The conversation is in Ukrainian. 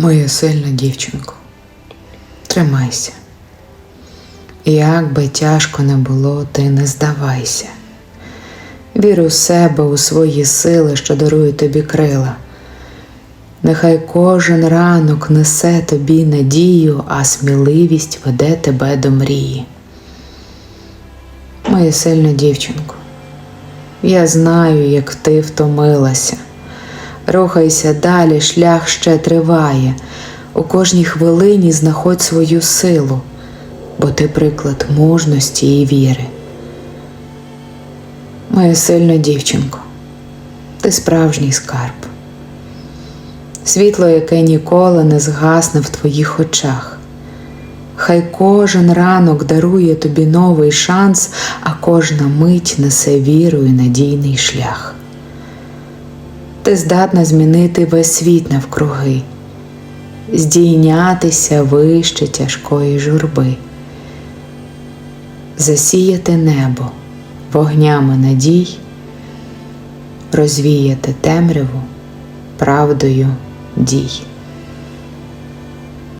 Моя сильна дівчинко, тримайся. Як би тяжко не було, ти не здавайся. Вір у себе, у свої сили, що дарує тобі крила. Нехай кожен ранок несе тобі надію, а сміливість веде тебе до мрії. Моя сильна дівчинко, я знаю, як ти втомилася. Рухайся далі, шлях ще триває. У кожній хвилині знаходь свою силу, бо ти приклад мужності і віри. Моя сильна дівчинко, ти справжній скарб. Світло, яке ніколи не згасне в твоїх очах. Хай кожен ранок дарує тобі новий шанс, а кожна мить несе віру і надійний шлях. Ти здатна змінити весь світ навкруги, здійнятися вище тяжкої журби, засіяти небо вогнями надій, розвіяти темряву правдою дій.